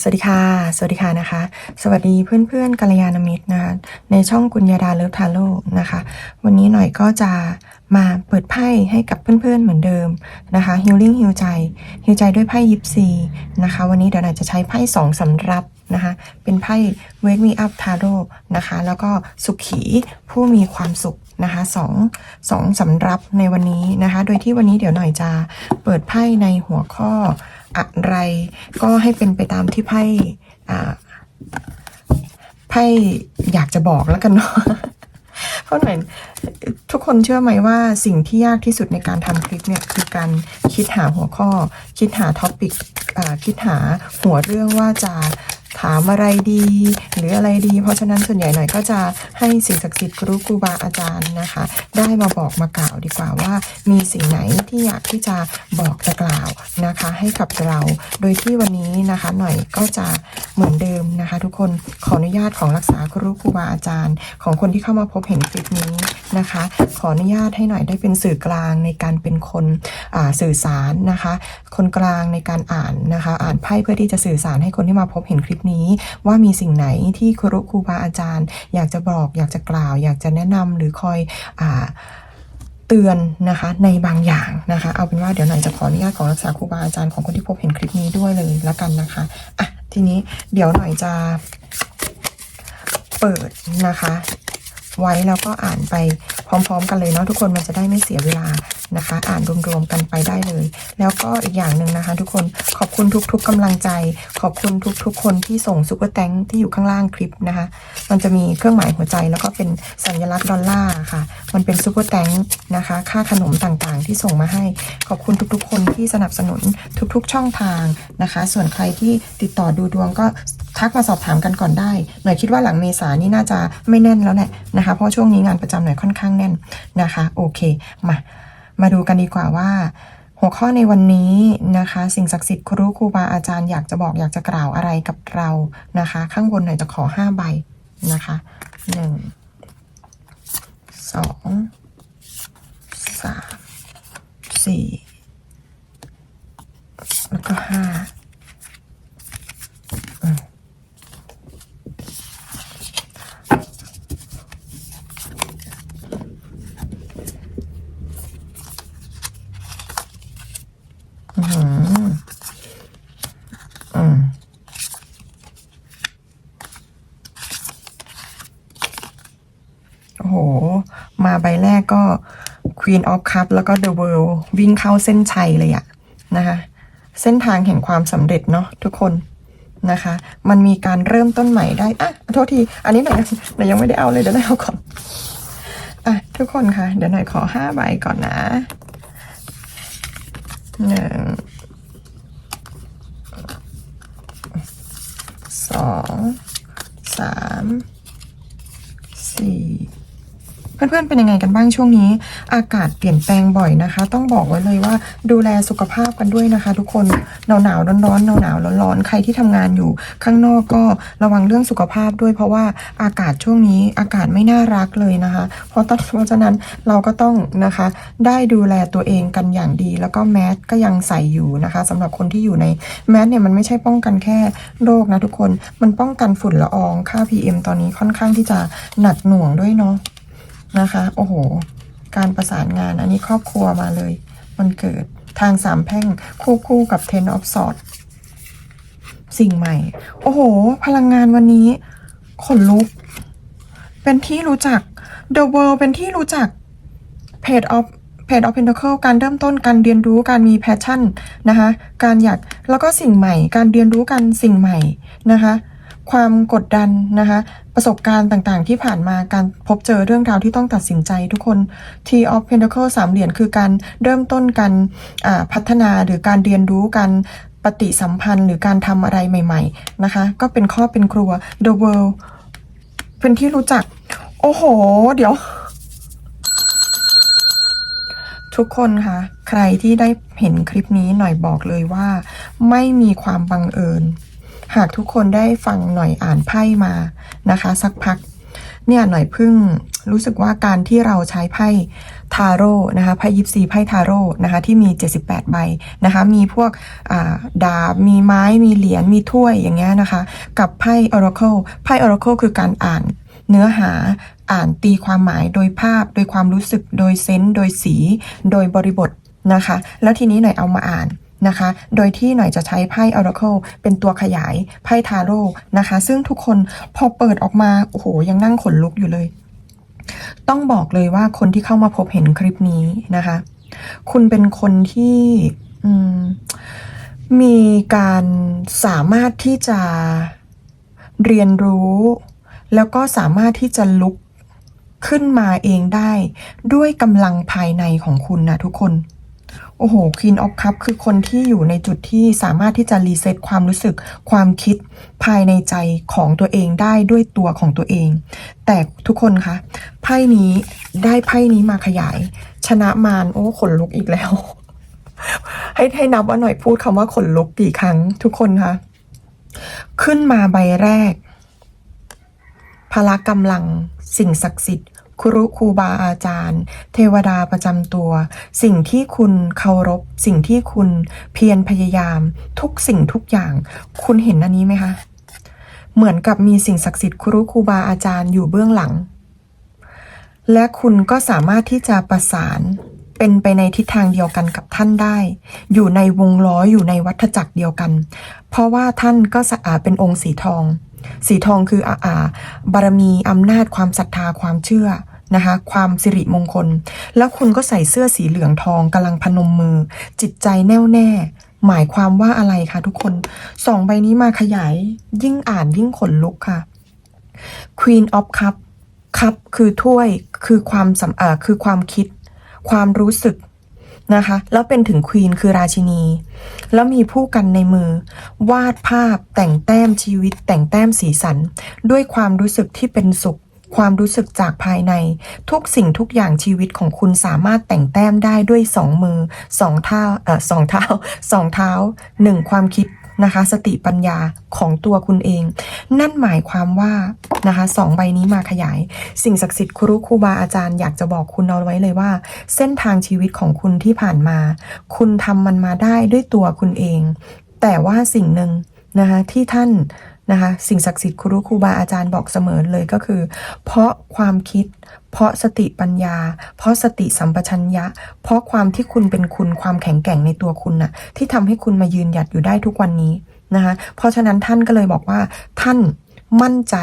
สวัสดีค่ะ สวัสดีค่ะนะคะ สวัสดีเพื่อนๆกัลยาณมิตรนะคะ ในช่องกุญญาดาเลิฟทาโร่นะคะ วันนี้หน่อยก็จะมาเปิดไพ่ให้กับเพื่อนๆเหมือนเดิมนะคะ healing heal ใจ heal ใจด้วยไพ่ยิปซีนะคะ วันนี้เดี๋ยวหน่อยจะใช้ไพ่สองสำรับนะคะ เป็นไพ่ wake me up tarot นะคะ แล้วก็สุขีผู้มีความสุขนะคะสองสองสำรับในวันนี้นะคะ โดยที่วันนี้เดี๋ยวหน่อยจะเปิดไพ่ในหัวข้อ อะไร ก็ให้เป็นไปตามที่ไพ่ไพ่อยากจะบอกแล้วกันเนาะเพราะหน่อยทุกคนเชื่อไหมว่าสิ่งที่ยากที่สุดในการทำคลิปเนี่ยคือการคิดหาหัวข้อ คิดหาท็อปิกคิดหาหัวเรื่องว่าจะ ถามอะไรดี หรืออะไรดี เพราะฉะนั้นส่วนใหญ่หน่อยก็จะให้สิ่งศักดิ์สิทธิ์ครูครูบาอาจารย์นะคะ ได้มาบอกมากล่าวดีกว่าว่า มีสิ่งไหนที่อยากที่จะบอกจะกล่าวนะคะ ให้กับเรา โดยที่วันนี้นะคะ หน่อยก็จะเหมือนเดิมนะคะ ทุกคนขออนุญาตของรักษาครูครูบาอาจารย์ ของคนที่เข้ามาพบเห็นคลิปนี้นะคะ ขออนุญาตให้หน่อยได้เป็นสื่อกลางในการเป็นคนอ่าสื่อสารนะคะ คนกลางในการอ่านนะคะ อ่านไพ่เพื่อที่จะสื่อสารให้คนที่มาพบเห็นคลิปนี้ ว่ามีสิ่งไหนที่ครูครูบาอาจารย์ อยากจะบอก อยากจะกล่าว อยากจะแนะนำหรือคอยอ่าเตือนนะคะในบางอย่างนะคะ เอาเป็นว่าเดี๋ยวหน่อยจะขออนุญาตของรักษาครูบาอาจารย์ของคนที่พบเห็นคลิปนี้ด้วยเลยละกันนะคะอะทีนี้เดี๋ยวหน่อยจะเปิดนะคะ ไว้แล้วก็อ่านไปพร้อม ๆ กันเลยเนาะทุกคนมันจะได้ไม่เสียเวลานะคะ อ่านรวมๆกันไปได้เลย แล้วก็อีกอย่างหนึ่งนะคะ ทุกคนขอบคุณทุก ๆกำลังใจ ขอบคุณทุก ๆ คนที่ส่งซุปเปอร์แตงที่อยู่ข้างล่างคลิปนะคะ มันจะมีเครื่องหมายหัวใจแล้วก็เป็นสัญลักษณ์ดอลลาร์ค่ะ มันเป็นซุปเปอร์แตงนะคะ ค่าขนมต่างๆ ที่ส่งมาให้ ขอบคุณทุกๆ คนที่สนับสนุนทุก ๆ ช่องทางนะคะ ส่วนใครที่ติดต่อดูดวงก็ทักมาสอบถามกันก่อนได้หน่อยคิดว่าหลังเมษานี่น่าจะไม่แน่นแล้วแหละนะคะ เพราะช่วงนี้งานประจำหน่อยค่อนข้างแน่นนะคะ โอเค มา มาดูกันดีกว่าว่า หัวข้อในวันนี้นะคะ สิ่งศักดิ์สิทธิ์ครูครูบาอาจารย์อยากจะบอกอยากจะกล่าวอะไรกับเรานะคะ ข้างบนหน่อยจะขอห้าใบนะคะหนึ่งสองสามสี่แล้วก็ห้าอืมอื้อหืออืม โอ้โห มาใบแรกก็ Queen of Cup แล้วก็ The World วิ่งเข้าเส้นชัยเลยอะนะคะเส้นทางแห่งความสำเร็จเนาะทุกคนนะคะ มันมีการเริ่มต้นใหม่ได้อะโทษที อันนี้หน่อยหน่อยยังไม่ได้เอาเลยเดี๋ยวหน่อยเอาก่อนอะทุกคนค่ะ เดี๋ยวหน่อยขอห้าใบก่อนนะหนึ่งสองสามสี่ เพื่อนเป็นยังไงกันบ้างช่วงนี้ อากาศเปลี่ยนแปลงบ่อยนะคะ ต้องบอกไว้เลยว่าดูแลสุขภาพกันด้วยนะคะ ทุกคนหนาวหนาวร้อนร้อนหนาวหนาวร้อนร้อนใครที่ทำงานอยู่ ข้างนอกก็ระวังเรื่องสุขภาพด้วยเพราะว่าอากาศช่วงนี้อากาศไม่น่ารักเลยนะคะ เพราะตอนเพราะฉะนั้นเราก็ต้องนะคะได้ดูแลตัวเองกันอย่างดี แล้วก็แมสก็ยังใส่อยู่นะคะสำหรับคนที่อยู่ในแมสเนี่ยมันไม่ใช่ป้องกันแค่โรคนะทุกคนมันป้องกันฝุ่นละอองค่า PM ตอนนี้ค่อนข้างที่จะหนักหน่วงด้วยเนาะ นะคะ โอ้โห การประสานงานอันนี้ครอบครัวมาเลยมันเกิดทางสามแพ่งคู่คู่กับ Ten of Swords สิ่งใหม่ โอ้โห พลังงานวันนี้ขนลุก เป็นที่รู้จัก The World เป็นที่รู้จัก Page of Page of Pentacle การเริ่มต้นการเรียนรู้การมีแพชชั่นนะคะการอยากแล้วก็สิ่งใหม่ การเรียนรู้กันสิ่งใหม่นะคะ ความกดดันนะคะ ประสบการณ์ต่างๆ ที่ผ่านมาการพบเจอเรื่องราวที่ต้องตัดสินใจทุกคน T of Pentacle สามเหรียญคือการเริ่มต้นการพัฒนาหรือการเรียนรู้การปฏิสัมพันธ์หรือการทำอะไรใหม่ ๆ นะคะ ก็เป็นครอบเป็นครัว The World เป็นที่รู้จัก โอ้โห เดี๋ยว ทุกคนคะใครที่ได้เห็นคลิปนี้หน่อยบอกเลยว่า ไม่มีความบังเอิญ หากทุกคนได้ฟังหน่อยอ่านไพ่มา นะคะ สักพักเนี่ยหน่อยพิ่งรู้สึกว่าการที่เราใช้ไพ่ทาโร่นะคะไพ่ยิปซีไพ่ทาโร่นะคะที่มี 78 ใบนะคะ มีพวกาดาบมีไม้มีเหรียญมีถ้วยอย่างเงี้ยนะคะ กับไพ่ Oracle ไพ่ Oracle คือการอ่านเนื้อหาอ่านตีความหมายโดยภาพ โดยความรู้สึกโดยเซนส์โดยสี โดยบริบทนะคะ แล้วทีนี้หน่อยเอามาอ่าน นะคะ โดยที่หน่อยจะใช้ไพ่ Oracle เป็นตัวขยายไพ่ทาโร่นะคะ ซึ่งทุกคนพอเปิดออกมา โอ้โห ยังนั่งขนลุกอยู่เลย ต้องบอกเลยว่าคนที่เข้ามาพบเห็นคลิปนี้นะคะ คุณเป็นคนที่มีการสามารถที่จะเรียนรู้ แล้วก็สามารถที่จะลุกขึ้นมาเองได้ ด้วยกำลังภายในของคุณนะทุกคน โอ้โห Queen of Cup คือคนที่อยู่ในจุดที่สามารถที่จะรีเซ็ตความรู้สึก ความคิดภายในใจของตัวเองได้ด้วยตัวของตัวเอง แต่ทุกคนคะไพ่นี้ได้ไพ่นี้มาขยาย ชนะมารโอ้ขนลุกอีกแล้ว ให้ให้นับว่าหน่อยพูดคำว่าขนลุกกี่ครั้ง ทุกคนคะขึ้นมาใบแรกพละกำลังสิ่งศักดิ์สิทธิ์ ครุครูบาอาจารย์ เทวดาประจำตัว สิ่งที่คุณเคารพ สิ่งที่คุณเพียรพยายาม ทุกสิ่งทุกอย่าง คุณเห็นอันนี้ไหมคะ เหมือนกับมีสิ่งศักดิ์สิทธิ์ครุครูบาอาจารย์อยู่เบื้องหลัง และคุณก็สามารถที่จะประสานเป็นไปในทิศทางเดียวกันกับท่านได้ อยู่ในวงล้ออยู่ในวัฏจักรเดียวกัน เพราะว่าท่านก็สะอาดเป็นองค์สีทอง สีทองคืออาอาบารมีอำนาจความศรัทธาความเชื่อ นะคะ ความสิริมงคล แล้วคุณก็ใส่เสื้อสีเหลืองทองกำลังพนมมือ จิตใจแน่วแน่ หมายความว่าอะไรคะทุกคนสองใบนี้มาขยาย ยิ่งอ่านยิ่งขนลุกค่ะ Queen of Cup คัพคือถ้วยคือความสำเอ่อคือความคิด ความรู้สึกนะคะ แล้วเป็นถึงควีนคือราชินี แล้วมีผู้กันในมือ วาดภาพแต่งแต้มชีวิตแต่งแต้มสีสัน ด้วยความรู้สึกที่เป็นสุข ความรู้สึกจากภายใน ทุกสิ่งทุกอย่างชีวิตของคุณสามารถแต่งแต้มได้ด้วยสองมือสองเท้าเอ่อสองเท้าสองเท้าหนึ่งความคิดนะคะสติปัญญาของตัวคุณเอง นั่นหมายความว่านะคะสองใบนี้มาขยาย สิ่งศักดิ์สิทธิ์ครูครูบาอาจารย์อยากจะบอกคุณเอาไว้เลยว่า เส้นทางชีวิตของคุณที่ผ่านมา คุณทำมันมาได้ด้วยตัวคุณเอง แต่ว่าสิ่งหนึ่งนะคะที่ท่าน นะคะสิ่งศักดิ์สิทธิ์ครูครูบาอาจารย์บอกเสมอเลยก็คือ เพราะความคิด เพราะสติปัญญา เพราะสติสัมปชัญญะ เพราะความที่คุณเป็นคุณความแข็งแกร่งในตัวคุณน่ะที่ทำให้คุณมายืนหยัดอยู่ได้ทุกวันนี้นะคะเพราะฉะนั้นท่านก็เลยบอกว่าท่านมั่นใจ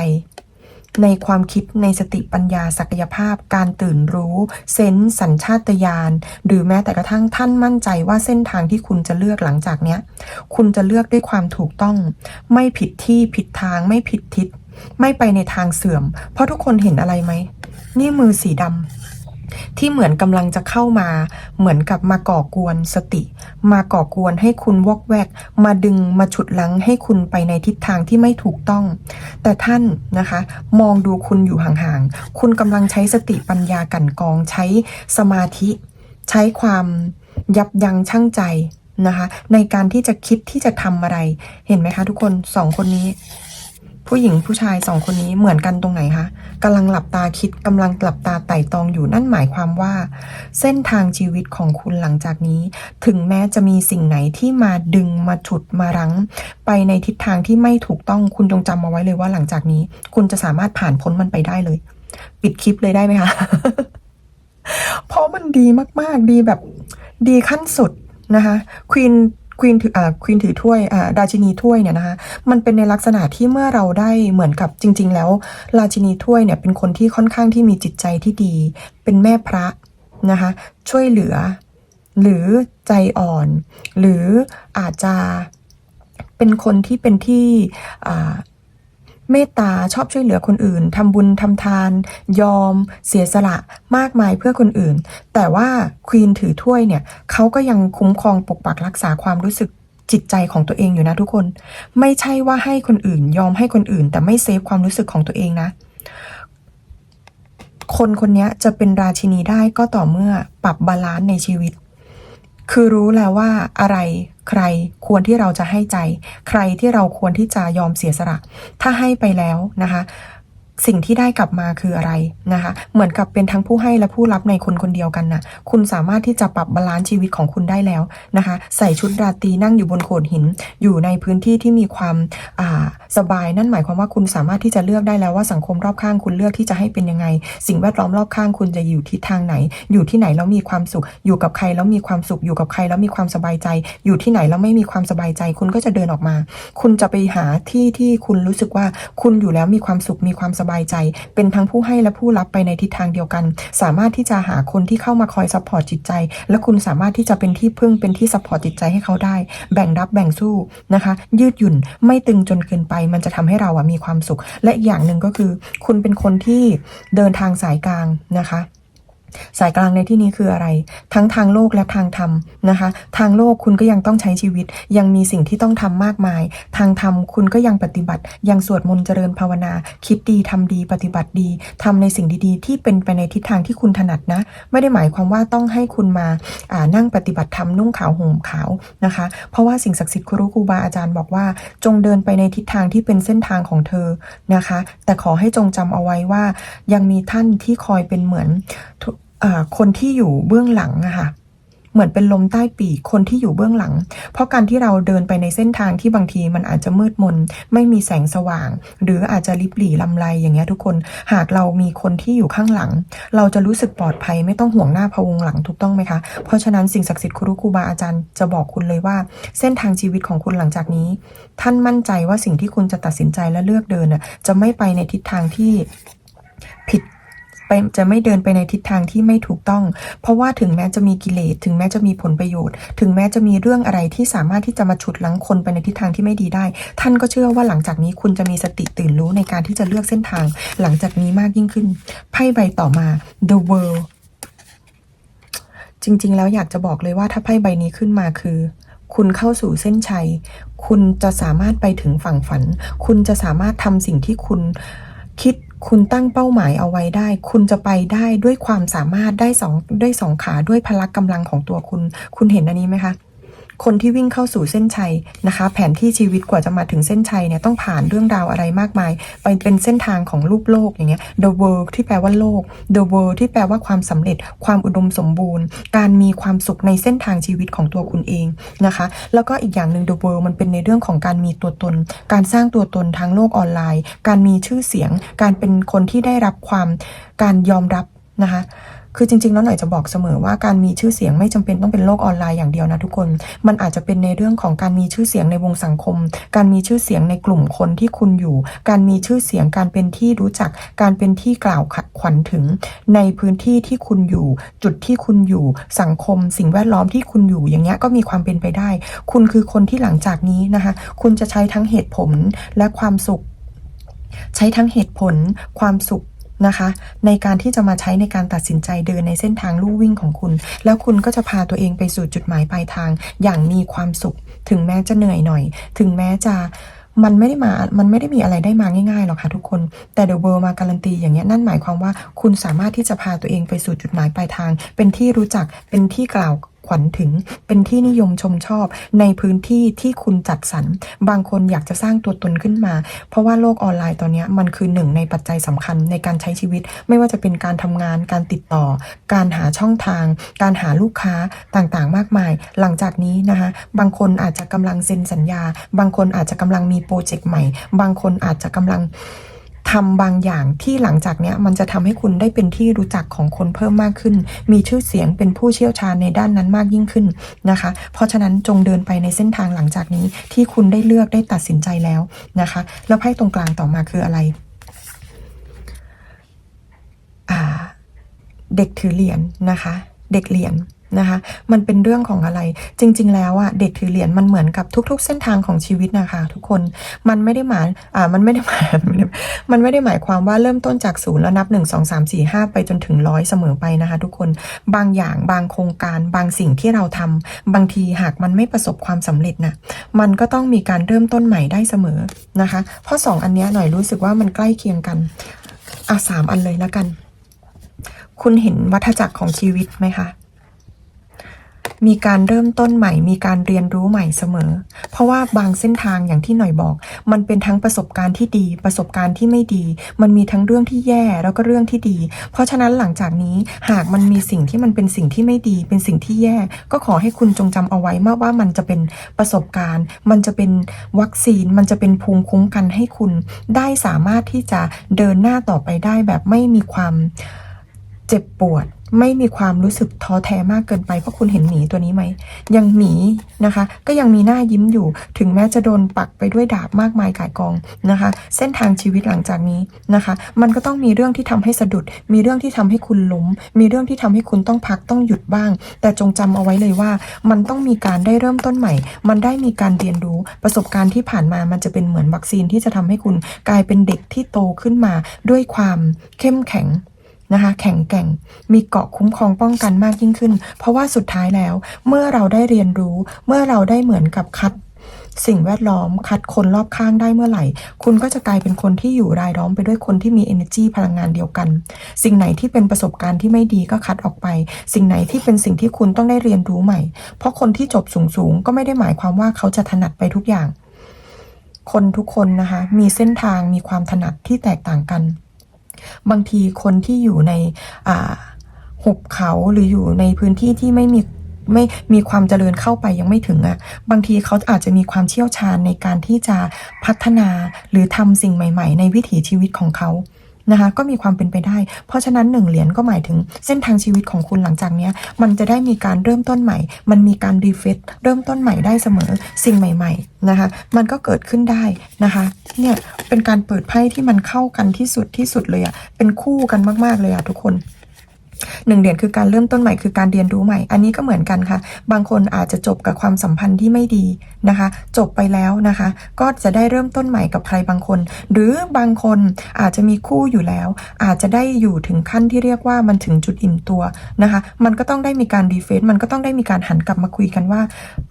ในความคิดในสติปัญญาศักยภาพ การตื่นรู้ เซนส์สัญชาตญาณหรือแม้แต่กระทั่งท่านมั่นใจว่าเส้นทางที่คุณจะเลือกหลังจากเนี้ย คุณจะเลือกด้วยความถูกต้อง ไม่ผิดที่ผิดทางไม่ผิดทิศ ไม่ไปในทางเสื่อม เพราะทุกคนเห็นอะไรไหม นี่มือสีดำ ที่เหมือนกำลังจะเข้ามา เหมือนกับมาก่อกวนสติ มาก่อกวนให้คุณวอกแวก มาดึงมาฉุดลังให้คุณไปในทิศทางที่ไม่ถูกต้อง แต่ท่านนะคะ มองดูคุณอยู่ห่างๆ คุณกำลังใช้สติปัญญากันกองใช้สมาธิ ใช้ความยับยั้งชั่งใจนะคะ ในการที่จะคิดที่จะทำอะไร เห็นไหมคะทุกคนสองคนนี้ ผู้หญิงผู้ชายสองคนนี้เหมือนกันตรงไหนคะกำลังหลับตาคิดกำลังหลับตาไต่ตองอยู่นั่นหมายความว่า เส้นทางชีวิตของคุณหลังจากนี้ ถึงแม้จะมีสิ่งไหนที่มาดึงมาฉุดมารั้ง ไปในทิศทางที่ไม่ถูกต้องคุณจงจำเอาไว้เลยว่าหลังจากนี้ คุณจะสามารถผ่านพ้นมันไปได้เลย ปิดคลิปเลยได้ไหมคะเพราะมันดีมากๆดีแบบดีขั้นสุดนะคะควีน ควีนถืออ่าควีนถือถ้วยอ่าราชินีถ้วยเนี่ยนะคะมันเป็นในลักษณะที่เมื่อเราได้เหมือนกับจริง ๆ แล้วราชินีถ้วยเนี่ยเป็นคนที่ค่อนข้างที่มีจิตใจที่ดี เป็นแม่พระนะคะช่วยเหลือ หรือใจอ่อน หรืออาจจะเป็นคนที่เป็นที่อ่า เมตตาชอบช่วยเหลือคนอื่นทำบุญทำทาน ยอม เสียสละมากมายเพื่อคนอื่น แต่ว่าควีนถือถ้วยเนี่ยเขาก็ยังคุ้มครองปกปักรักษาความรู้สึกจิตใจของตัวเองอยู่นะทุกคน ไม่ใช่ว่าให้คนอื่น ยอมให้คนอื่น แต่ไม่เซฟความรู้สึกของตัวเองนะ คนคนนี้จะเป็นราชินีได้ก็ต่อเมื่อปรับบาลานซ์ในชีวิต คือรู้แล้วว่าอะไรใครควรที่เราจะให้ใจ ใครที่เราควรที่จะยอมเสียสละถ้าให้ไปแล้วนะคะ สิ่งที่ได้กลับมาคืออะไรนะคะ เหมือนกับเป็นทั้งผู้ให้และผู้รับในคนคนเดียวกันนะคุณสามารถที่จะปรับบาลานซ์ชีวิตของคุณได้แล้วนะคะ ใส่ชุดราตรีนั่งอยู่บนโขดหิน อยู่ในพื้นที่ที่มีความาสบายนั่นหมายความว่าคุณสามารถที่จะเลือกได้แล้วว่าสังคมรอบข้างคุณเลือกที่จะให้เป็นยังไง สิ่งแวดล้อมรอบข้างคุณจะอยู่ทิศทางไหน อยู่ที่ไหนแล้วมีความสุข อยู่กับใครแล้วมีความสุข อยู่กับใครแล้วมีความสบายใจ อยู่ที่ไหนแล้วไม่มีความสบายใจ คุณก็จะเดินออกมา คุณจะไปหาที่ที่คุณรู้สึกว่าคุณอยู่แล้วมีความสุขมีความสบายใจ เป็นทั้งผู้ให้และผู้รับไปในทิศทางเดียวกัน สามารถที่จะหาคนที่เข้ามาคอยซัพพอร์ตจิตใจ และคุณสามารถที่จะเป็นที่พึ่งเป็นที่ซัพพอร์ตจิตใจให้เขาได้ แบ่งรับแบ่งสู้นะคะ ยืดหยุ่นไม่ตึงจนเกินไป มันจะทำให้เราอะมีความสุข และอีกอย่างหนึ่งก็คือ คุณเป็นคนที่เดินทางสายกลางนะคะ สายกลางในที่นี้คืออะไร ทั้งทางโลกและทางธรรมนะคะ ทางโลกคุณก็ยังต้องใช้ชีวิต ยังมีสิ่งที่ต้องทำมากมาย ทางธรรมคุณก็ยังปฏิบัติ ยังสวดมนต์เจริญภาวนา คิดดีทำดี ปฏิบัติดีทำในสิ่งดีๆ ที่เป็นไปในทิศทางที่คุณถนัดนะ ไม่ได้หมายความว่าต้องให้คุณมาานั่งปฏิบัติธรรมนุ่งขาวห่มขาวนะคะ เพราะว่าสิ่งศักดิ์สิทธิ์ครูครูบาอาจารย์บอกว่า จงเดินไปในทิศทางที่เป็นเส้นทางของเธอนะคะ แต่ขอให้จงจำเอาไว้ว่า ยังมีท่านที่คอยเป็นเหมือน คนที่อยู่เบื้องหลังอะค่ะเหมือนเป็นลมใต้ปีกคนที่อยู่เบื้องหลัง เพราะการที่เราเดินไปในเส้นทางที่บางทีมันอาจจะมืดมน ไม่มีแสงสว่าง หรืออาจจะลิบหลี่ลำไรอย่างเงี้ยทุกคน หากเรามีคนที่อยู่ข้างหลัง เราจะรู้สึกปลอดภัยไม่ต้องห่วงหน้าพะวงหลังถูกต้องไหมคะ เพราะฉะนั้นสิ่งศักดิ์สิทธิ์ครูครูบาอาจารย์จะบอกคุณเลยว่า เส้นทางชีวิตของคุณหลังจากนี้ ท่านมั่นใจว่าสิ่งที่คุณจะตัดสินใจและเลือกเดินน่ะจะไม่ไปในทิศทางที่ จะไม่เดินไปในทิศทางที่ไม่ถูกต้อง เพราะว่าถึงแม้จะมีกิเลส ถึงแม้จะมีผลประโยชน์ ถึงแม้จะมีเรื่องอะไรที่สามารถที่จะมาฉุดลังคนไปในทิศทางที่ไม่ดีได้ ท่านก็เชื่อว่าหลังจากนี้คุณจะมีสติตื่นรู้ในการที่จะเลือกเส้นทาง หลังจากนี้มากยิ่งขึ้น ไพ่ใบต่อมา the world จริง ๆ แล้วอยากจะบอกเลยว่าถ้าไพ่ใบนี้ขึ้นมาคือ คุณเข้าสู่เส้นชัย คุณจะสามารถไปถึงฝั่งฝัน คุณจะสามารถทำสิ่งที่คุณคิด คุณตั้งเป้าหมายเอาไว้ได้ คุณจะไปได้ด้วยความสามารถได้สองด้วยสองขาด้วยพละกำลังของตัวคุณ คุณเห็นอันนี้ไหมคะ คนที่วิ่งเข้าสู่เส้นชัยนะคะ แผนที่ชีวิตกว่าจะมาถึงเส้นชัยเนี่ยต้องผ่านเรื่องราวอะไรมากมาย ไปเป็นเส้นทางของรูปโลกอย่างเงี้ย the world ที่แปลว่าโลก the world ที่แปลว่าความสำเร็จ ความอุดมสมบูรณ์ การมีความสุขในเส้นทางชีวิตของตัวคุณเองนะคะ แล้วก็อีกอย่างหนึ่ง the world มันเป็นในเรื่องของการมีตัวตน การสร้างตัวตนทางโลกออนไลน์ การมีชื่อเสียง การเป็นคนที่ได้รับความการยอมรับนะคะ คือจริง ๆ แล้วหน่อยจะบอกเสมอว่าการมีชื่อเสียงไม่จำเป็นต้องเป็นโลกออนไลน์อย่างเดียวนะทุกคน มันอาจจะเป็นในเรื่องของการมีชื่อเสียงในวงสังคม การมีชื่อเสียงในกลุ่มคนที่คุณอยู่ การมีชื่อเสียงการเป็นที่รู้จัก การเป็นที่กล่าวขวัญถึง ในพื้นที่ที่คุณอยู่ จุดที่คุณอยู่ สังคม สิ่งแวดล้อมที่คุณอยู่อย่างเงี้ยก็มีความเป็นไปได้ คุณคือคนที่หลังจากนี้นะคะคุณจะใช้ทั้งเหตุผลและความสุข ใช้ทั้งเหตุผล ความสุข นะคะ ในการที่จะมาใช้ในการตัดสินใจเดินในเส้นทางลู่วิ่งของคุณ แล้วคุณก็จะพาตัวเองไปสู่จุดหมายปลายทาง อย่างมีความสุข ถึงแม้จะเหนื่อยหน่อย ถึงแม้จะมันไม่ได้มา มันไม่ได้มีอะไรได้มาง่ายๆหรอกค่ะทุกคน แต่เดอะเวิร์มาการันตีอย่างเงี้ย นั่นหมายความว่าคุณสามารถที่จะพาตัวเองไปสู่จุดหมายปลายทาง เป็นที่รู้จัก เป็นที่กล่าว ขวัญถึงเป็นที่นิยมชมชอบในพื้นที่ที่คุณจัดสรร บางคนอยากจะสร้างตัวตนขึ้นมา เพราะว่าโลกออนไลน์ตอนนี้มันคือหนึ่งในปัจจัยสำคัญในการใช้ชีวิต ไม่ว่าจะเป็นการทำงาน การติดต่อ การหาช่องทาง การหาลูกค้าต่างๆ มากมาย หลังจากนี้นะคะ บางคนอาจจะกำลังเซ็นสัญญา บางคนอาจจะกำลังมีโปรเจกต์ใหม่ บางคนอาจจะกำลัง ทำบางอย่างที่หลังจากเนี้ยมันจะทำให้คุณได้เป็นที่รู้จักของคนเพิ่มมากขึ้น มีชื่อเสียงเป็นผู้เชี่ยวชาญในด้านนั้นมากยิ่งขึ้นนะคะ เพราะฉะนั้นจงเดินไปในเส้นทางหลังจากนี้ที่คุณได้เลือกได้ตัดสินใจแล้วนะคะ แล้วไพ่ตรงกลางต่อมาคืออะไรอ่าเด็กถือเหรียญนะคะ เด็กเหรียญ นะคะ มันเป็นเรื่องของอะไร จริง ๆ แล้วอะเด็กถือเหรียญมันเหมือนกับทุก ๆ เส้นทางของชีวิตนะคะ ทุกคน มันไม่ได้หมายอ่า มันไม่ได้หมาย มันไม่ได้มันไม่ได้หมายความว่าเริ่มต้นจากศูนย์แล้วนับหนึ่งสองสามสี่ห้าไปจนถึงร้อยเสมอไปนะคะ ทุกคน บางอย่างบางโครงการบางสิ่งที่เราทำบางทีหากมันไม่ประสบความสำเร็จนะมันก็ต้องมีการเริ่มต้นใหม่ได้เสมอนะคะ เพราะสองอันเนี้ยหน่อยรู้สึกว่ามันใกล้เคียงกัน อะสามอันเลยแล้วกัน คุณเห็นวัฏจักรของชีวิตไหมคะ มีการเริ่มต้นใหม่ มีการเรียนรู้ใหม่เสมอ เพราะว่าบางเส้นทางอย่างที่หน่อยบอก มันเป็นทั้งประสบการณ์ที่ดี ประสบการณ์ที่ไม่ดี มันมีทั้งเรื่องที่แย่แล้วก็เรื่องที่ดี เพราะฉะนั้นหลังจากนี้หากมันมีสิ่งที่มันเป็นสิ่งที่ไม่ดี เป็นสิ่งที่แย่ ก็ขอให้คุณจงจำเอาไว้มากว่ามันจะเป็นประสบการณ์ มันจะเป็นวัคซีน มันจะเป็นภูมิคุ้มกันให้คุณได้สามารถที่จะเดินหน้าต่อไปได้แบบไม่มีความเจ็บปวด ไม่มีความรู้สึกท้อแท้มากเกินไป เพราะคุณเห็นหมีตัวนี้ไหม ยังหมีนะคะ ก็ยังมีหน้ายิ้มอยู่ ถึงแม้จะโดนปักไปด้วยดาบมากมายกายกองนะคะ เส้นทางชีวิตหลังจากนี้นะคะ มันก็ต้องมีเรื่องที่ทำให้สะดุด มีเรื่องที่ทำให้คุณล้ม มีเรื่องที่ทำให้คุณต้องพักต้องหยุดบ้าง แต่จงจำเอาไว้เลยว่า มันต้องมีการได้เริ่มต้นใหม่ มันได้มีการเรียนรู้ประสบการณ์ที่ผ่านมามันจะเป็นเหมือนวัคซีนที่จะทำให้คุณกลายเป็นเด็กที่โตขึ้นมาด้วยความเข้มแข็ง นะคะแข็งแกร่งมีเกาะคุ้มครองป้องกันมากยิ่งขึ้น เพราะว่าสุดท้ายแล้วเมื่อเราได้เรียนรู้ เมื่อเราได้เหมือนกับคัดสิ่งแวดล้อมคัดคนรอบข้างได้เมื่อไหร่ คุณก็จะกลายเป็นคนที่อยู่รายล้อมไปด้วยคนที่มี energy พลังงานเดียวกัน สิ่งไหนที่เป็นประสบการณ์ที่ไม่ดีก็คัดออกไป สิ่งไหนที่เป็นสิ่งที่คุณต้องได้เรียนรู้ใหม่ เพราะคนที่จบสูงๆ ก็ไม่ได้หมายความว่าเขาจะถนัดไปทุกอย่าง คนทุกคนนะคะ มีเส้นทางมีความถนัดที่แตกต่างกัน บางทีคนที่อยู่ในอ่าหุบเขาหรืออยู่ในพื้นที่ที่ไม่มีไม่มีความเจริญเข้าไปยังไม่ถึงอะ่ะ บางทีเขาอาจจะมีความเชี่ยวชาญในการที่จะพัฒนาหรือทำสิ่งใหม่ ๆ ในวิถีชีวิตของเขา นะคะก็มีความเป็นไปได้ เพราะฉะนั้นหนึ่งเหรียญก็หมายถึงเส้นทางชีวิตของคุณหลังจากนี้มันจะได้มีการเริ่มต้นใหม่ มันมีการรีเฟซเริ่มต้นใหม่ได้เสมอสิ่งใหม่ ๆนะคะ มันก็เกิดขึ้นได้นะคะเนี่ยเป็นการเปิดไพ่ที่มันเข้ากันที่สุดที่สุดเลยอะเป็นคู่กันมากๆเลยอะทุกคน หนึ่งเหรียญคือการเริ่มต้นใหม่คือการเรียนรู้ใหม่ อันนี้ก็เหมือนกันค่ะ บางคนอาจจะจบกับความสัมพันธ์ที่ไม่ดีนะคะ จบไปแล้วนะคะ ก็จะได้เริ่มต้นใหม่กับใครบางคน หรือบางคนอาจจะมีคู่อยู่แล้ว อาจจะได้อยู่ถึงขั้นที่เรียกว่ามันถึงจุดอิ่มตัวนะคะ มันก็ต้องได้มีการรีเฟซมันก็ต้องได้มีการหันกลับมาคุยกันว่า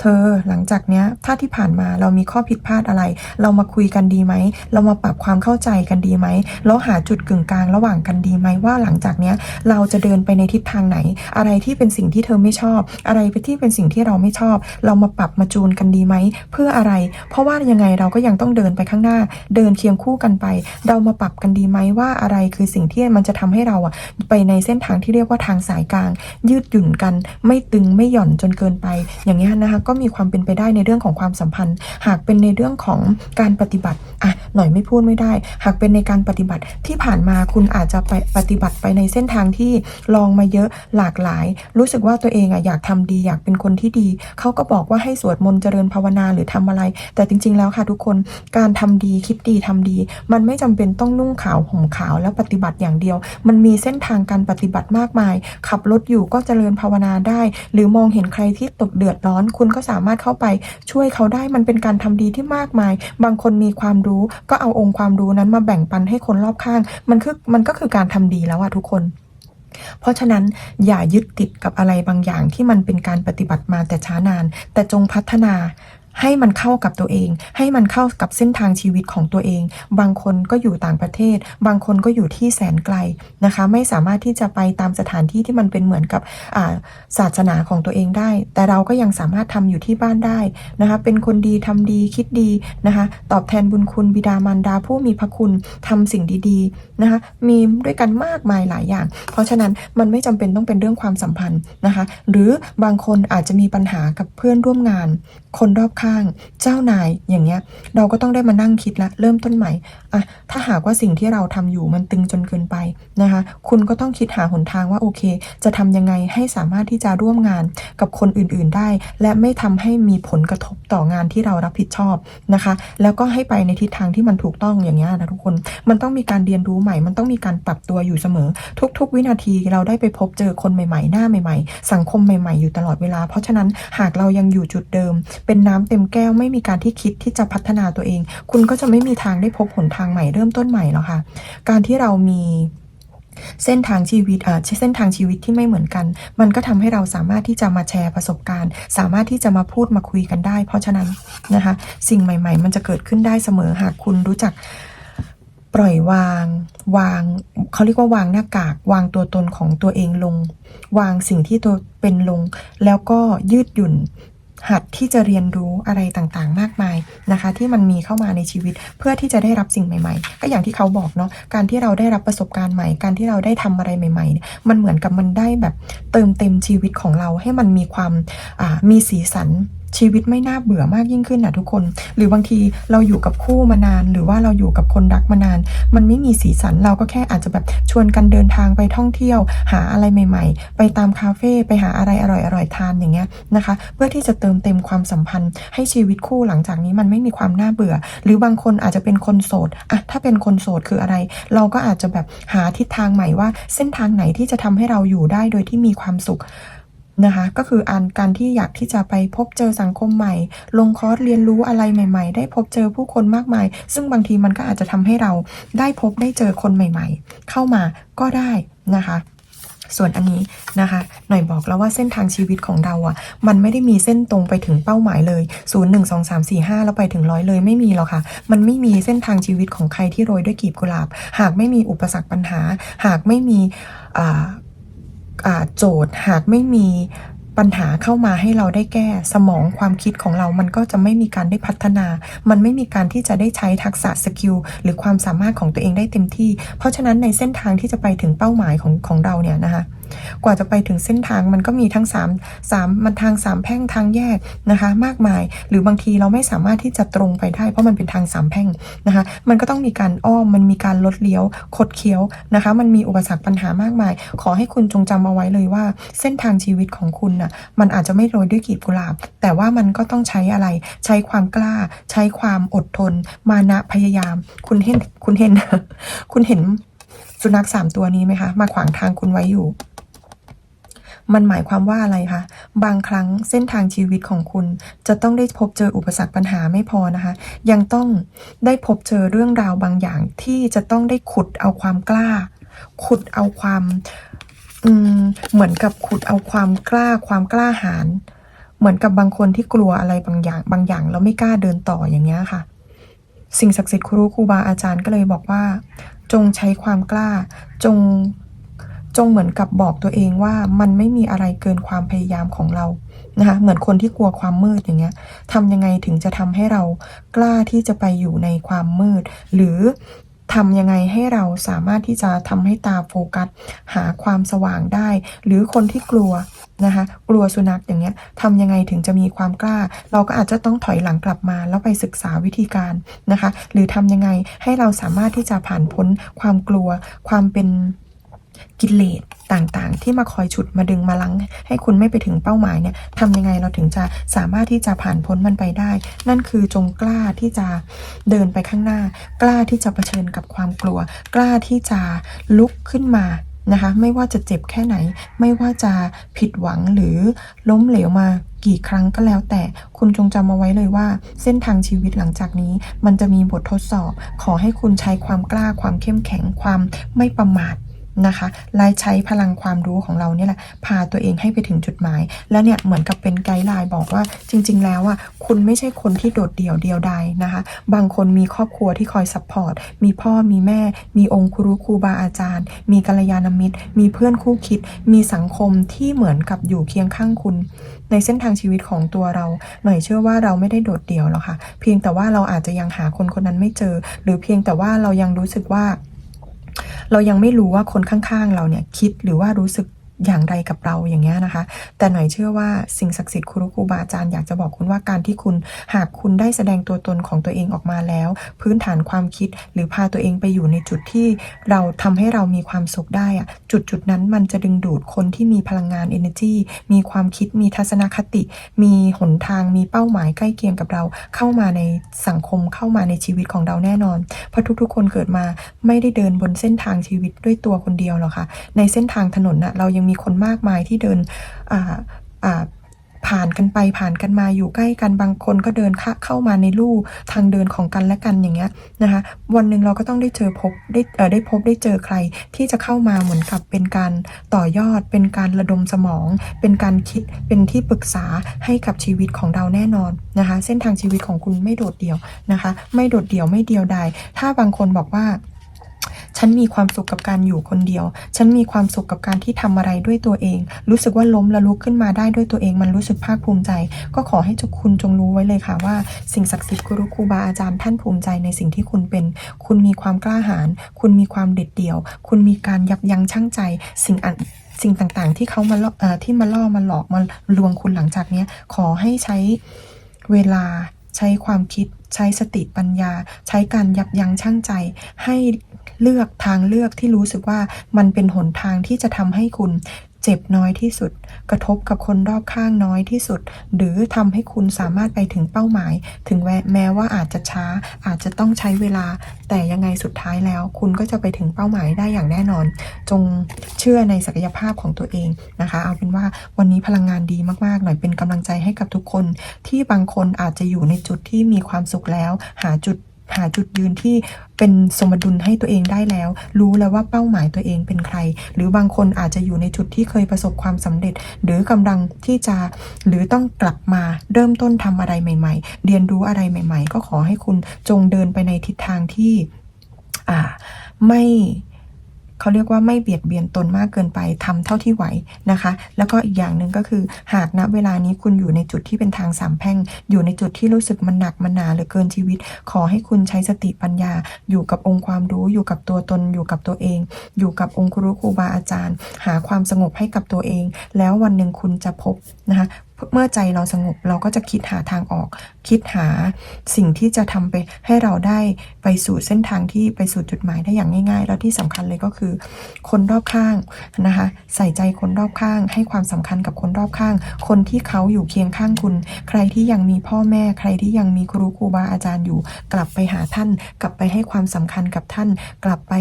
เธอหลังจากเนี้ยถ้าที่ผ่านมาเรามีข้อผิดพลาดอะไร เรามาคุยกันดีไหม เรามาปรับความเข้าใจกันดีไหมแล้วหาจุดกึ่งกลางระหว่างกันดีไหมว่าหลังจากเนี้ยเราจะเดินไปในทิศทางไหน อะไรที่เป็นสิ่งที่เธอไม่ชอบ อะไรที่เป็นสิ่งที่เราไม่ชอบ เรามาปรับมาจูนกันดีไหมเพื่ออะไร เพราะว่ายังไงเราก็ยังต้องเดินไปข้างหน้า เดินเคียงคู่กันไป เรามาปรับกันดีไหมว่าอะไรคือสิ่งที่มันจะทำให้เราอะไปในเส้นทางที่เรียกว่าทางสายกลาง ยืดหยุ่นกัน ไม่ตึงไม่หย่อนจนเกินไป อย่างนี้นะคะก็มีความเป็นไปได้ในเรื่องของความสัมพันธ์ หากเป็นในเรื่องของการปฏิบัติอะหน่อยไม่พูดไม่ได้ หากเป็นในการปฏิบัติที่ผ่านมาคุณอาจจะไปปฏิบัติไปในเส้นทางที่ลองมาเยอะหลากหลาย รู้สึกว่าตัวเองอะอยากทำดีอยากเป็นคนที่ดี เขาก็บอกว่าให้สวดมนต์เจริญภาวนาหรือทำอะไร แต่จริง ๆ แล้วค่ะทุกคนการทำดีคิดดีทำดี มันไม่จำเป็นต้องนุ่งขาวห่มขาวแล้วปฏิบัติอย่างเดียว มันมีเส้นทางการปฏิบัติมากมาย ขับรถอยู่ก็เจริญภาวนาได้ หรือมองเห็นใครที่ตกเดือดร้อน คุณก็สามารถเข้าไปช่วยเขาได้มันเป็นการทำดีที่มากมาย บางคนมีความรู้ก็เอาองค์ความรู้นั้นมาแบ่งปันให้คนรอบข้าง มันคือมันก็คือการทำดีแล้วอะทุกคน เพราะฉะนั้นอย่ายึดติดกับอะไรบางอย่างที่มันเป็นการปฏิบัติมาแต่ช้านาน แต่จงพัฒนา ให้มันเข้ากับตัวเอง ให้มันเข้ากับเส้นทางชีวิตของตัวเอง บางคนก็อยู่ต่างประเทศ บางคนก็อยู่ที่แสนไกลนะคะ ไม่สามารถที่จะไปตามสถานที่ที่มันเป็นเหมือนกับอ่าศาสนาของตัวเองได้ แต่เราก็ยังสามารถทำอยู่ที่บ้านได้นะคะ เป็นคนดีทำดีคิดดีนะคะ ตอบแทนบุญคุณบิดามารดาผู้มีพระคุณทำสิ่งดีๆนะคะ มีด้วยกันมากมายหลายอย่าง เพราะฉะนั้นมันไม่จำเป็นต้องเป็นเรื่องความสัมพันธ์นะคะ หรือบางคนอาจจะมีปัญหากับเพื่อนร่วมงาน คนรอบข้างเจ้านายอย่างเงี้ย เราก็ต้องได้มานั่งคิดละเริ่มต้นใหม่อะถ้าหากว่าสิ่งที่เราทำอยู่มันตึงจนเกินไปนะคะ คุณก็ต้องคิดหาหนทางว่าโอเค จะทำยังไงให้สามารถที่จะร่วมงานกับคนอื่นๆได้ และไม่ทำให้มีผลกระทบต่องานที่เรารับผิดชอบนะคะ แล้วก็ให้ไปในทิศทางที่มันถูกต้องอย่างเงี้ยนะทุกคน มันต้องมีการเรียนรู้ใหม่ มันต้องมีการปรับตัวอยู่เสมอ ทุก ๆ วินาทีเราได้ไปพบเจอคนใหม่ๆ หน้าใหม่ ๆ สังคมใหม่ ๆ อยู่ตลอดเวลา เพราะฉะนั้นหากเรายังอยู่จุดเดิม เป็นน้ำเต็มแก้วไม่มีการที่คิดที่จะพัฒนาตัวเอง คุณก็จะไม่มีทางได้พบหนทางใหม่เริ่มต้นใหม่หรอกค่ะ การที่เรามีเส้นทางชีวิตอ่าเส้นทางชีวิตที่ไม่เหมือนกัน มันก็ทำให้เราสามารถที่จะมาแชร์ประสบการณ์ สามารถที่จะมาพูดมาคุยกันได้ เพราะฉะนั้นนะคะ สิ่งใหม่ ๆ มันจะเกิดขึ้นได้เสมอหากคุณรู้จักปล่อยวาง วางเขาเรียกว่าวางหน้ากาก วางตัวตนของตัวเองลง วางสิ่งที่ตัวเป็นลง แล้วก็ยืดหยุ่น หัดที่จะเรียนรู้อะไรต่างๆ มากมายนะคะ ที่มันมีเข้ามาในชีวิตเพื่อที่จะได้รับสิ่งใหม่ ๆ ก็อย่างที่เขาบอกเนาะการที่เราได้รับประสบการณ์ใหม่ การที่เราได้ทำอะไรใหม่ๆ มันเหมือนกับมันได้แบบเติมเต็มชีวิตของเราให้มันมีความมีสีสัน ชีวิตไม่น่าเบื่อมากยิ่งขึ้นนะทุกคน หรือบางทีเราอยู่กับคู่มานาน หรือว่าเราอยู่กับคนรักมานาน มันไม่มีสีสันเราก็แค่อาจจะแบบชวนกันเดินทางไปท่องเที่ยว หาอะไรใหม่ ๆ ไปตามคาเฟ่ไปหาอะไรอร่อยๆทานอย่างเงี้ยนะคะ เพื่อที่จะเติมเต็มความสัมพันธ์ ให้ชีวิตคู่หลังจากนี้มันไม่มีความน่าเบื่อ หรือบางคนอาจจะเป็นคนโสดอะถ้าเป็นคนโสดคืออะไร เราก็อาจจะแบบหาทิศทางใหม่ว่า เส้นทางไหนที่จะทำให้เราอยู่ได้โดยที่มีความสุข นะคะก็คืออันการที่อยากที่จะไปพบเจอสังคมใหม่ ลงคอร์สเรียนรู้อะไรใหม่ ๆ ได้พบเจอผู้คนมากมาย ซึ่งบางทีมันก็อาจจะทำให้เราได้พบได้เจอคนใหม่ ๆ เข้ามาก็ได้นะคะส่วนอันนี้นะคะ หน่อยบอกแล้วว่าเส้นทางชีวิตของเราอะ่ะ มันไม่ได้มีเส้นตรงไปถึงเป้าหมายเลย 0 1 2 3 4 5 แล้วไปถึงร้อยเลยไม่มีหรอกค่ะ มันไม่มีเส้นทางชีวิตของใครที่โรยด้วยกีบกุหลาบ หากไม่มีอุปสรรคปัญหา หากไม่มีอ่า โจทย์หากไม่มีปัญหาเข้ามาให้เราได้แก้สมองความคิดของเรา มันก็จะไม่มีการได้พัฒนา มันไม่มีการที่จะได้ใช้ทักษะสกิลหรือความสามารถของตัวเองได้เต็มที่ เพราะฉะนั้นในเส้นทางที่จะไปถึงเป้าหมายของของเราเนี่ยนะคะ กว่าจะไปถึงเส้นทางมันก็มีทั้ง3 3มันทาง 3 แพร่งทางแยกนะคะ มากมาย หรือบางทีเราไม่สามารถที่จะตรงไปได้ เพราะมันเป็นทางสามแพร่งนะคะ มันก็ต้องมีการอ้อมมันมีการลดเลี้ยวคดเคี้ยวนะคะ มันมีอุปสรรคปัญหามากมาย ขอให้คุณจงจำเอาไว้เลยว่า เส้นทางชีวิตของคุณน่ะมันอาจจะไม่โรยด้วยกีบกุหลาบ แต่ว่ามันก็ต้องใช้อะไร ใช้ความกล้า ใช้ความอดทน มานะพยายาม คุณเห็นคุณเห็น คุณเห็นสุนัขสามตัวนี้ไหมคะ มาขวางทางคุณไว้อยู่ มันหมายความว่าอะไรคะ บางครั้งเส้นทางชีวิตของคุณ จะต้องได้พบเจออุปสรรคปัญหาไม่พอนะคะ ยังต้องได้พบเจอเรื่องราวบางอย่างที่จะต้องได้ขุดเอาความกล้า ขุดเอาความอืมเหมือนกับขุดเอาความกล้าความกล้าหาญเหมือนกับบางคนที่กลัวอะไรบางอย่าง บางอย่างแล้วไม่กล้าเดินต่ออย่างเงี้ยค่ะ สิ่งศักดิ์สิทธิ์ครูครูบาอาจารย์ก็เลยบอกว่า จงใช้ความกล้า จง จงเหมือนกับบอกตัวเองว่ามันไม่มีอะไรเกินความพยายามของเรานะคะเหมือนคนที่กลัวความมืดอย่างเงี้ยทำยังไงถึงจะทำให้เรากล้าที่จะไปอยู่ในความมืด หรือทำยังไงให้เราสามารถที่จะทำให้ตาโฟกัส หาความสว่างได้ หรือคนที่กลัวนะคะกลัวสุนัขอย่างเงี้ยทำยังไงถึงจะมีความกล้า เราก็อาจจะต้องถอยหลังกลับมา แล้วไปศึกษาวิธีการนะคะ หรือทำยังไงให้เราสามารถที่จะผ่านพ้นความกลัวความเป็น กิเลสต่างๆ ที่มาคอยฉุดมาดึงมาลัง ให้คุณไม่ไปถึงเป้าหมายเนี่ยทำยังไงเราถึงจะสามารถที่จะผ่านพ้นมันไปได้ นั่นคือจงกล้าที่จะเดินไปข้างหน้า กล้าที่จะเผชิญกับความกลัว กล้าที่จะลุกขึ้นมานะคะไม่ว่าจะเจ็บแค่ไหน ไม่ว่าจะผิดหวังหรือล้มเหลวมากี่ครั้งก็แล้วแต่คุณจงจำเอาไว้เลยว่า เส้นทางชีวิตหลังจากนี้ มันจะมีบททดสอบ ขอให้คุณใช้ความกล้าความเข้มแข็งความไม่ประมาท นะคะและใช้พลังความรู้ของเราเนี่ยแหละ พาตัวเองให้ไปถึงจุดหมาย แล้วเนี่ยเหมือนกับเป็นไกด์ไลน์บอกว่าจริง ๆ แล้วอะคุณไม่ใช่คนที่โดดเดี่ยวเดียวดายนะคะ บางคนมีครอบครัวที่คอยซัพพอร์ต มีพ่อมีแม่ มีองค์ครูครูบาอาจารย์ มีกัลยาณมิตร มีเพื่อนคู่คิด มีสังคมที่เหมือนกับอยู่เคียงข้างคุณ ในเส้นทางชีวิตของตัวเรา หน่อยเชื่อว่าเราไม่ได้โดดเดี่ยวหรอกค่ะ เพียงแต่ว่าเราอาจจะยังหาคนคนนั้นไม่เจอ หรือเพียงแต่ว่าเรายังรู้สึกว่า เรายังไม่รู้ว่าคนข้างๆเราเนี่ยคิดหรือว่ารู้สึก อย่างไรกับเราอย่างเงี้ยนะคะ แต่หน่อยเชื่อว่าสิ่งศักดิ์สิทธิ์ครูครูบาอาจารย์อยากจะบอกคุณว่าการที่คุณหากคุณได้แสดงตัวตนของตัวเองออกมาแล้ว พื้นฐานความคิดหรือพาตัวเองไปอยู่ในจุดที่เราทำให้เรามีความสุขได้อะจุดจุดนั้นมันจะดึงดูดคนที่มีพลังงาน energy มีความคิดมีทัศนคติ มีหนทางมีเป้าหมายใกล้เคียงกับเรา เข้ามาในสังคมเข้ามาในชีวิตของเราแน่นอน เพราะทุกๆ คนเกิดมาไม่ได้เดินบนเส้นทางชีวิตด้วยตัวคนเดียวหรอกค่ะในเส้นทางถนนน่ะเรายังมีคนมากมายที่เดินผ่านกันไปผ่านกันมาอยู่ใกล้กันบางคนก็เดินเข้ามาในลู่ทางเดินของกันและกันอย่างเงี้ยนะคะวันหนึ่งเราก็ต้องได้เจอพบได้ได้พบได้เจอใครที่จะเข้ามาเหมือนกับเป็นการต่อยอด เป็นการระดมสมอง เป็นการคิดเป็นที่ปรึกษาให้กับชีวิตของเราแน่นอนนะคะ เส้นทางชีวิตของคุณไม่โดดเดี่ยวนะคะ ไม่โดดเดี่ยวไม่เดียวดายถ้าบางคนบอกว่า ฉันมีความสุขกับการอยู่คนเดียว ฉันมีความสุขกับการที่ทำอะไรด้วยตัวเอง รู้สึกว่าล้มแล้วลุกขึ้นมาได้ด้วยตัวเอง มันรู้สึกภาคภูมิใจ ก็ขอให้เจ้าคุณจงรู้ไว้เลยค่ะว่า สิ่งศักดิ์สิทธิ์ครูครูบาอาจารย์ท่านภูมิใจในสิ่งที่คุณเป็น คุณมีความกล้าหาญคุณมีความเด็ดเดี่ยว คุณมีการยับยั้งชั่งใจ สิ่งอันสิ่งต่างๆ ที่เขามาล่ออที่มาล่อมาหลอกมาลวงคุณหลังจากเนี้ยขอให้ใช้เวลาใช้ความคิด ใช้สติปัญญา ใช้การยับยั้งชั่งใจ ให้ เลือกทางเลือกที่รู้สึกว่ามันเป็นหนทางที่จะทำให้คุณเจ็บน้อยที่สุด กระทบกับคนรอบข้างน้อยที่สุด หรือทำให้คุณสามารถไปถึงเป้าหมาย ถึงแม้ว่าอาจจะช้า อาจจะต้องใช้เวลา แต่ยังไงสุดท้ายแล้ว คุณก็จะไปถึงเป้าหมายได้อย่างแน่นอน จงเชื่อในศักยภาพของตัวเองนะคะ เอาเป็นว่าวันนี้พลังงานดีมากๆ หน่อยเป็นกำลังใจให้กับทุกคน ที่บางคนอาจจะอยู่ในจุดที่มีความสุขแล้ว หาจุด หาจุดยืนที่เป็นสมดุลให้ตัวเองได้แล้ว รู้แล้วว่าเป้าหมายตัวเองเป็นใคร หรือบางคนอาจจะอยู่ในจุดที่เคยประสบความสำเร็จ หรือกำลังที่จะหรือต้องกลับมาเริ่มต้นทำอะไรใหม่ ๆ เรียนรู้อะไรใหม่ ๆ ก็ขอให้คุณจงเดินไปในทิศทางที่ อ่า ไม่ เขาเรียกว่าไม่เบียดเบียนตนมากเกินไปทำเท่าที่ไหวนะคะ แล้วก็อีกอย่างหนึ่งก็คือ หากณเวลานี้คุณอยู่ในจุดที่เป็นทางสามแพร่ง อยู่ในจุดที่รู้สึกมันหนักมันหนาเหลือเกินชีวิต ขอให้คุณใช้สติปัญญา อยู่กับองค์ความรู้ อยู่กับตัวตน อยู่กับตัวเอง อยู่กับองค์ครูครูบาอาจารย์ หาความสงบให้กับตัวเอง แล้ววันหนึ่งคุณจะพบนะคะ เมื่อใจเราสงบเราก็จะคิดหาทางออก คิดหาสิ่งที่จะทำไปให้เราได้ไปสู่เส้นทางที่ไปสู่จุดหมายได้อย่างง่าย ๆ แล้วที่สำคัญเลยก็คือ คนรอบข้างนะคะ ใส่ใจคนรอบข้าง ให้ความสำคัญกับคนรอบข้าง คนที่เขาอยู่เคียงข้างคุณ ใครที่ยังมีพ่อแม่ ใครที่ยังมีครูครูบาอาจารย์อยู่ กลับไปหาท่าน กลับไปให้ความสำคัญกับท่าน กลับไป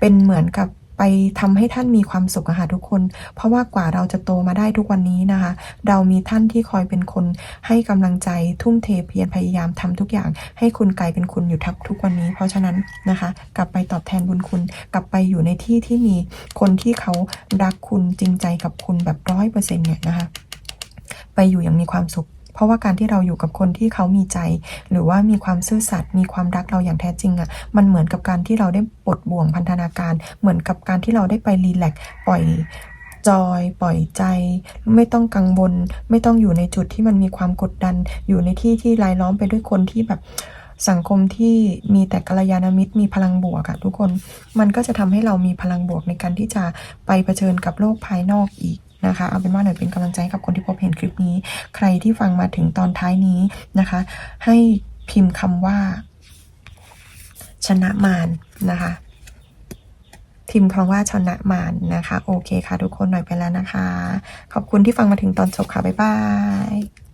เป็นเหมือนกับ ไปทำให้ท่านมีความสุขอะค่ะทุกคน เพราะว่ากว่าเราจะโตมาได้ทุกวันนี้นะคะ เรามีท่านที่คอยเป็นคนให้กำลังใจทุ่มเทเพียรพยายามทำทุกอย่าง ให้คุณกลายเป็นคุณอยู่ทักทุกวันนี้ เพราะฉะนั้นนะคะ กลับไปตอบแทนบุญคุณ กลับไปอยู่ในที่ที่มีคนที่เขารักคุณจริงใจกับคุณแบบร้อยเปอร์เซ็นต์เนี่ยนะคะ ไปอยู่อย่างมีความสุข เพราะว่าการที่เราอยู่กับคนที่เขามีใจ หรือว่ามีความซื่อสัตย์มีความรักเราอย่างแท้จริงอะ่ะมันเหมือนกับการที่เราได้ปลดบ่วงพันธนาการ เหมือนกับการที่เราได้ไปรีแลกซ์ปล่อยจอยปล่อยใจ ไม่ต้องกังวล ไม่ต้องอยู่ในจุดที่มันมีความกดดัน อยู่ในที่ที่รายล้อมไปด้วยคนที่แบบสังคมที่มีแต่กัลยาณมิตรมีพลังบวกอะทุกคน มันก็จะทำให้เรามีพลังบวกในการที่จะไปเผชิญกับโลกภายนอกอีก นะคะ เอาเป็นว่าหน่อยเป็นกำลังใจกับคนที่พบเห็นคลิปนี้ ใครที่ฟังมาถึงตอนท้ายนี้นะคะ ให้พิมพ์คำว่า ชนะมารนะคะพิมพ์คำว่าชนะมารนะคะ โอเคค่ะ ทุกคนหน่อยไปแล้วนะคะ ขอบคุณที่ฟังมาถึงตอนจบค่ะ บ๊ายบาย